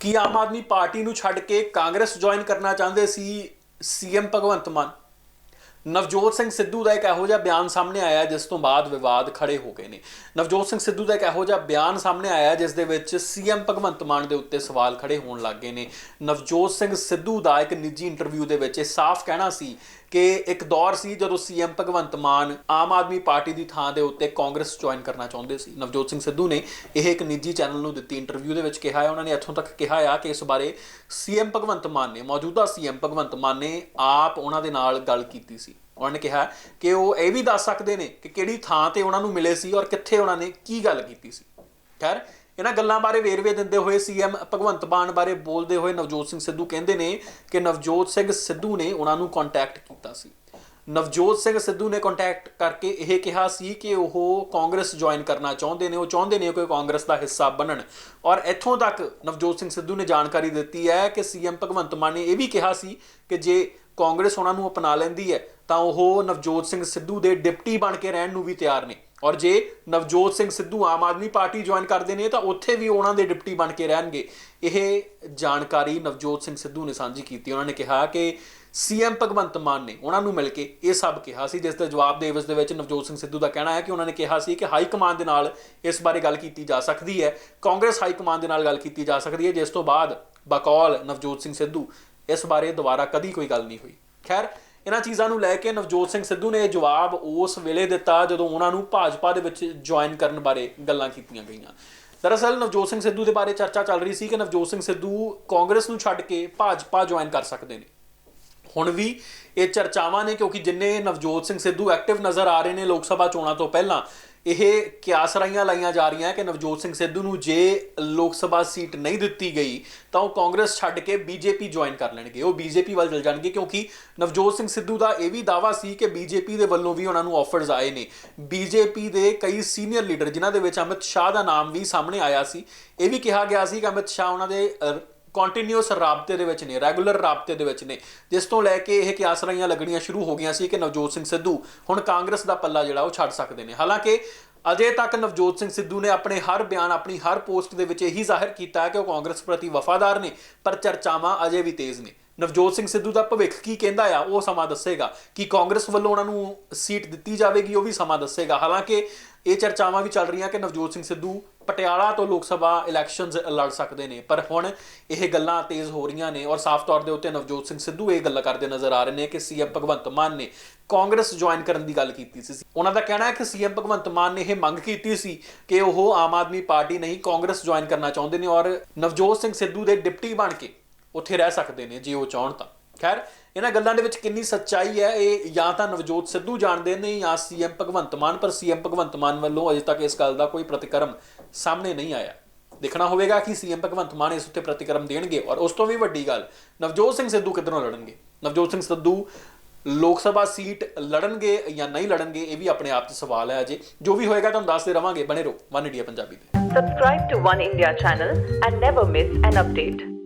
ਕੀ ਆਮ Aadmi party ਨੂੰ ਛੱਡ ਕੇ Congress join ਕਰਨਾ ਚਾਹੁੰਦੇ ਸੀ ਸੀਐਮ ਭਗਵੰਤ ਮਾਨ? ਨਵਜੋਤ ਸਿੰਘ ਸਿੱਧੂ ਦਾ ਇੱਕ ਇਹੋ ਜਿਹਾ ਬਿਆਨ ਸਾਹਮਣੇ ਆਇਆ ਜਿਸ ਤੋਂ ਬਾਅਦ ਵਿਵਾਦ ਖੜੇ ਹੋ ਗਏ ਨੇ। ਨਵਜੋਤ ਸਿੰਘ ਸਿੱਧੂ ਦਾ ਇੱਕ ਇਹੋ ਜਿਹਾ ਬਿਆਨ ਸਾਹਮਣੇ ਆਇਆ ਜਿਸ ਦੇ ਵਿੱਚ ਸੀਐਮ ਭਗਵੰਤ ਮਾਨ ਦੇ ਉੱਤੇ ਸਵਾਲ ਖੜੇ ਹੋਣ ਲੱਗ ਗਏ ਨੇ। ਨਵਜੋਤ ਸਿੰਘ ਸਿੱਧੂ ਦਾ ਇੱਕ ਨਿੱਜੀ ਇੰਟਰਵਿਊ ਦੇ ਵਿੱਚ ਇਹ ਸਾਫ਼ ਕਹਿਣਾ ਸੀ ਕਿ ਇੱਕ ਦੌਰ ਸੀ ਜਦੋਂ ਸੀਐਮ ਭਗਵੰਤ ਮਾਨ ਆਮ ਆਦਮੀ ਪਾਰਟੀ ਦੀ ਥਾਂ ਦੇ ਉੱਤੇ ਕਾਂਗਰਸ ਜੁਆਇਨ ਕਰਨਾ ਚਾਹੁੰਦੇ ਸੀ। ਨਵਜੋਤ ਸਿੰਘ ਸਿੱਧੂ ਨੇ ਇਹ ਇੱਕ ਨਿੱਜੀ ਚੈਨਲ ਨੂੰ ਦਿੱਤੀ ਇੰਟਰਵਿਊ ਦੇ ਵਿੱਚ ਕਿਹਾ ਹੈ। ਉਹਨਾਂ ਨੇ ਇੱਥੋਂ ਤੱਕ ਕਿਹਾ ਆ ਕਿ ਇਸ ਬਾਰੇ ਸੀਐਮ ਭਗਵੰਤ ਮਾਨ ਨੇ, ਮੌਜੂਦਾ ਸੀਐਮ ਭਗਵੰਤ ਮਾਨ ਨੇ ਆਪ ਉਹਨਾਂ ਦੇ ਨਾਲ ਗੱਲ ਕੀਤੀ ਸੀ। ਉਹਨਾਂ ਨੇ ਕਿਹਾ ਕਿ ਉਹ ਇਹ ਵੀ ਦੱਸ ਸਕਦੇ ਨੇ ਕਿ ਕਿਹੜੀ ਥਾਂ ਤੇ ਉਹਨਾਂ ਨੂੰ ਮਿਲੇ ਸੀ ਔਰ ਕਿੱਥੇ ਉਹਨਾਂ ਨੇ ਕੀ ਗੱਲ ਕੀਤੀ ਸੀ। ਖੈਰ ਇਹਨਾਂ ਗੱਲਾਂ ਬਾਰੇ ਵੇਰਵੇ ਦਿੰਦੇ ਹੋਏ ਸੀਐਮ ਭਗਵੰਤ ਮਾਨ ਬਾਰੇ ਬੋਲਦੇ ਹੋਏ ਨਵਜੋਤ ਸਿੰਘ ਸਿੱਧੂ ਕਹਿੰਦੇ ਨੇ ਕਿ ਨਵਜੋਤ ਸਿੰਘ ਸਿੱਧੂ ਨੇ ਉਹਨਾਂ ਨੂੰ ਕੰਟੈਕਟ ਕੀਤਾ ਸੀ। ਨਵਜੋਤ ਸਿੰਘ ਸਿੱਧੂ ਨੇ ਕੰਟੈਕਟ ਕਰਕੇ ਇਹ ਕਿਹਾ ਸੀ ਕਿ ਉਹ ਕਾਂਗਰਸ ਜੁਆਇਨ ਕਰਨਾ ਚਾਹੁੰਦੇ ਨੇ, ਉਹ ਚਾਹੁੰਦੇ ਨੇ ਕਿ ਕਾਂਗਰਸ ਦਾ ਹਿੱਸਾ ਬਣਨ। ਔਰ ਇੱਥੋਂ ਤੱਕ ਨਵਜੋਤ ਸਿੰਘ ਸਿੱਧੂ ਨੇ ਜਾਣਕਾਰੀ ਦਿੱਤੀ ਹੈ ਕਿ ਸੀਐਮ ਭਗਵੰਤ ਮਾਨ ਨੇ ਇਹ ਵੀ ਕਿਹਾ ਸੀ ਕਿ ਜੇ ਕਾਂਗਰਸ ਉਹਨਾਂ ਨੂੰ ਅਪਣਾ ਲੈਂਦੀ ਹੈ, ਤਾਂ ਉਹ ਨਵਜੋਤ ਸਿੰਘ ਸਿੱਧੂ ਦੇ ਡਿਪਟੀ ਬਣ ਕੇ ਰਹਿਣ ਨੂੰ ਵੀ ਤਿਆਰ ਨੇ। ਔਰ ਜੇ ਨਵਜੋਤ ਸਿੰਘ ਸਿੱਧੂ ਆਮ ਆਦਮੀ ਪਾਰਟੀ ਜੁਆਇਨ ਕਰਦੇ ਨੇ, ਤਾਂ ਉੱਥੇ ਵੀ ਉਹਨਾਂ ਦੇ ਡਿਪਟੀ ਬਣ ਕੇ ਰਹਿਣਗੇ। ਇਹ ਜਾਣਕਾਰੀ ਨਵਜੋਤ ਸਿੰਘ ਸਿੱਧੂ ਨੇ ਸਾਂਝੀ ਕੀਤੀ। ਉਹਨਾਂ ਨੇ ਕਿਹਾ ਕਿ ਸੀਐਮ ਭਗਵੰਤ ਮਾਨ ਨੇ ਉਹਨਾਂ ਨੂੰ ਮਿਲ ਕੇ ਇਹ ਸਭ ਕਿਹਾ ਸੀ, ਜਿਸ ਦਾ ਜਵਾਬ ਦੇ ਵਿੱਚ ਦੇ ਵਿੱਚ ਨਵਜੋਤ ਸਿੰਘ ਸਿੱਧੂ ਦਾ ਕਹਿਣਾ ਹੈ ਕਿ ਉਹਨਾਂ ਨੇ ਕਿਹਾ ਸੀ ਕਿ ਹਾਈ ਕਮਾਂਡ ਦੇ ਨਾਲ ਇਸ ਬਾਰੇ ਗੱਲ ਕੀਤੀ ਜਾ ਸਕਦੀ ਹੈ। ਕਾਂਗਰਸ ਹਾਈ ਕਮਾਂਡ ਦੇ ਨਾਲ ਗੱਲ ਕੀਤੀ ਜਾ ਸਕਦੀ ਹੈ, ਜਿਸ ਤੋਂ ਬਾਅਦ ਬਕੌਲ ਨਵਜੋਤ ਸਿੰਘ ਸਿੱਧੂ ਇਸ ਬਾਰੇ ਦੁਬਾਰਾ ਕਦੀ ਕੋਈ ਗੱਲ ਨਹੀਂ ਹੋਈ। ਖੈਰ ਇਹਨਾਂ ਚੀਜ਼ਾਂ ਨੂੰ ਲੈ ਕੇ ਨਵਜੋਤ ਸਿੰਘ ਸਿੱਧੂ ਨੇ ਇਹ ਜਵਾਬ ਉਸ ਵੇਲੇ ਦਿੱਤਾ ਜਦੋਂ ਉਹਨਾਂ ਨੂੰ ਭਾਜਪਾ ਦੇ ਵਿੱਚ ਜੁਆਇਨ ਕਰਨ ਬਾਰੇ ਗੱਲਾਂ ਕੀਤੀਆਂ ਗਈਆਂ। ਦਰਅਸਲ ਨਵਜੋਤ ਸਿੰਘ ਸਿੱਧੂ ਦੇ ਬਾਰੇ ਚਰਚਾ ਚੱਲ ਰਹੀ ਸੀ ਕਿ ਨਵਜੋਤ ਸਿੰਘ ਸਿੱਧੂ ਕਾਂਗਰਸ ਨੂੰ ਛੱਡ ਕੇ ਭਾਜਪਾ ਜੁਆਇਨ ਕਰ ਸਕਦੇ ਨੇ। ਹੁਣ ਵੀ ਇਹ ਚਰਚਾਵਾਂ ਨੇ ਕਿਉਂਕਿ ਜਿੰਨੇ ਨਵਜੋਤ ਸਿੰਘ ਸਿੱਧੂ ਐਕਟਿਵ ਨਜ਼ਰ ਆ ਰਹੇ ਨੇ ਲੋਕ ਸਭਾ ਚੋਣਾਂ ਤੋਂ ਪਹਿਲਾਂ ਇਹ ਕਿਆਸਰਾਈਆਂ ਲਾਈਆਂ ਜਾ ਰਹੀਆਂ ਕਿ ਨਵਜੋਤ ਸਿੰਘ ਸਿੱਧੂ ਨੂੰ ਜੇ ਲੋਕ ਸਭਾ ਸੀਟ ਨਹੀਂ ਦਿੱਤੀ ਗਈ, ਤਾਂ ਉਹ ਕਾਂਗਰਸ ਛੱਡ ਕੇ ਬੀਜੇਪੀ ਜੁਆਇਨ ਕਰ ਲੈਣਗੇ। ਉਹ ਬੀਜੇਪੀ ਵੱਲ ਚਲ ਜਾਣਗੇ ਕਿਉਂਕਿ ਨਵਜੋਤ ਸਿੰਘ ਸਿੱਧੂ ਦਾ ਇਹ ਵੀ ਦਾਵਾ ਸੀ ਕਿ ਬੀਜੇਪੀ ਦੇ ਵੱਲੋਂ ਵੀ ਉਹਨਾਂ ਨੂੰ ਆਫਰਸ ਆਏ ਨੇ। ਬੀਜੇਪੀ ਦੇ ਕਈ ਸੀਨੀਅਰ ਲੀਡਰ, ਜਿਨ੍ਹਾਂ ਦੇ ਵਿੱਚ ਅਮਿਤ ਸ਼ਾਹ ਦਾ ਨਾਮ ਵੀ ਸਾਹਮਣੇ ਆਇਆ ਸੀ, ਇਹ ਵੀ ਕਿਹਾ ਗਿਆ ਸੀ ਕਿ ਅਮਿਤ ਸ਼ਾਹ ਉਹਨਾਂ ਦੇ ਕੰਟੀਨਿਊਸ ਰਾਬਤੇ ਦੇ ਵਿੱਚ ਨੇ ਰੈਗੂਲਰ ਰਾਬਤੇ ਦੇ ਵਿੱਚ ਨੇ। ਜਿਸ ਤੋਂ ਲੈ ਕੇ ਇਹ ਕਿਆਸਰਾਈਆਂ ਲੱਗਣੀਆਂ ਸ਼ੁਰੂ ਹੋ ਗਈਆਂ ਸੀ ਕਿ ਨਵਜੋਤ ਸਿੰਘ ਸਿੱਧੂ ਹੁਣ ਕਾਂਗਰਸ ਦਾ ਪੱਲਾ ਜਿਹੜਾ ਉਹ ਛੱਡ ਸਕਦੇ ਨੇ। ਹਾਲਾਂਕਿ ਅਜੇ ਤੱਕ ਨਵਜੋਤ ਸਿੰਘ ਸਿੱਧੂ ਨੇ ਆਪਣੇ ਹਰ ਬਿਆਨ, ਆਪਣੀ ਹਰ ਪੋਸਟ ਦੇ ਵਿੱਚ ਇਹੀ ਜ਼ਾਹਿਰ ਕੀਤਾ ਹੈ ਕਿ ਉਹ ਕਾਂਗਰਸ ਪ੍ਰਤੀ ਵਫਾਦਾਰ ਨੇ, ਪਰ ਚਰਚਾਵਾਂ ਅਜੇ ਵੀ ਤੇਜ਼ ਨੇ। ਨਵਜੋਤ ਸਿੰਘ ਸਿੱਧੂ ਦਾ ਭਵਿੱਖ ਕੀ ਕਹਿੰਦਾ ਆ, ਉਹ ਸਮਾਂ ਦੱਸੇਗਾ। ਕਿ ਕਾਂਗਰਸ ਵੱਲੋਂ ਉਹਨਾਂ ਨੂੰ ਸੀਟ ਦਿੱਤੀ ਜਾਵੇਗੀ, ਉਹ ਵੀ ਸਮਾਂ ਦੱਸੇਗਾ। ਹਾਲਾਂਕਿ ਇਹ ਚਰਚਾਵਾਂ ਵੀ ਚੱਲ ਰਹੀਆਂ ਕਿ ਨਵਜੋਤ ਸਿੰਘ ਸਿੱਧੂ ਪਟਿਆਲਾ ਤੋਂ ਲੋਕ ਸਭਾ ਇਲੈਕਸ਼ਨਸ ਲੜ ਸਕਦੇ ਨੇ। ਪਰ ਹੁਣ ਇਹ ਗੱਲਾਂ ਤੇਜ਼ ਹੋ ਰਹੀਆਂ ਨੇ ਔਰ ਸਾਫ਼ ਤੌਰ ਦੇ ਉੱਤੇ ਨਵਜੋਤ ਸਿੰਘ ਸਿੱਧੂ ਇਹ ਗੱਲਾਂ ਕਰਦੇ ਨਜ਼ਰ ਆ ਰਹੇ ਨੇ ਕਿ ਸੀਐਮ ਭਗਵੰਤ ਮਾਨ ਨੇ ਕਾਂਗਰਸ ਜੁਆਇਨ ਕਰਨ ਦੀ ਗੱਲ ਕੀਤੀ ਸੀ। ਉਹਨਾਂ ਦਾ ਕਹਿਣਾ ਹੈ ਕਿ ਸੀਐਮ ਭਗਵੰਤ ਮਾਨ ਨੇ ਇਹ ਮੰਗ ਕੀਤੀ ਸੀ ਕਿ ਉਹ ਆਮ ਆਦਮੀ ਪਾਰਟੀ ਨਹੀਂ ਕਾਂਗਰਸ ਜੁਆਇਨ ਕਰਨਾ ਚਾਹੁੰਦੇ ਨੇ ਔਰ ਨਵਜੋਤ ਸਿੰਘ ਸਿੱਧੂ ਦੇ ਡਿਪਟੀ ਬਣ ਕੇ ਉੱਥੇ ਰਹਿ ਸਕਦੇ ਨੇ ਜੇ ਉਹ ਚਾਹਣ ਤਾਂ। ਖੈਰ, ਇਹਨਾਂ ਗੱਲਾਂ ਦੇ ਵਿੱਚ ਕਿੰਨੀ ਸੱਚਾਈ ਹੈ, ਇਹ ਜਾਂ ਤਾਂ ਨਵਜੋਤ ਸਿੱਧੂ ਜਾਣਦੇ ਨੇ ਜਾਂ ਸੀਐਮ ਭਗਵੰਤ ਮਾਨ, ਪਰ ਸੀਐਮ ਭਗਵੰਤ ਮਾਨ ਵੱਲੋਂ ਅਜੇ ਤੱਕ ਇਸ ਗੱਲ ਦਾ ਕੋਈ ਪ੍ਰਤੀਕਰਮ ਸਾਹਮਣੇ ਨਹੀਂ ਆਇਆ। ਦੇਖਣਾ ਹੋਵੇਗਾ ਕਿ ਸੀਐਮ ਭਗਵੰਤ ਮਾਨ ਇਸ ਉੱਤੇ ਪ੍ਰਤੀਕਰਮ ਦੇਣਗੇ ਔਰ ਉਸ ਤੋਂ ਵੀ ਵੱਡੀ ਗੱਲ, ਨਵਜੋਤ ਸਿੰਘ ਸਿੱਧੂ ਕਿੱਧਰੋਂ ਲੜਨਗੇ? ਨਵਜੋਤ ਸਿੰਘ ਸਿੱਧੂ ਲੋਕ ਸਭਾ ਸੀਟ ਲੜਨਗੇ ਜਾਂ ਨਹੀਂ ਲੜਨਗੇ, ਇਹ ਵੀ ਆਪਣੇ ਆਪ 'ਚ ਸਵਾਲ ਹੈ ਅਜੇ। ਜੋ ਵੀ ਹੋਏਗਾ ਤੁਹਾਨੂੰ ਦੱਸਦੇ ਰਵਾਂਗੇ। ਬਣੇ ਰਹੋ, ਵਨ ਇੰਡੀਆ ਪੰਜਾਬੀ ਤੇ। Subscribe to One India channel and never miss an update.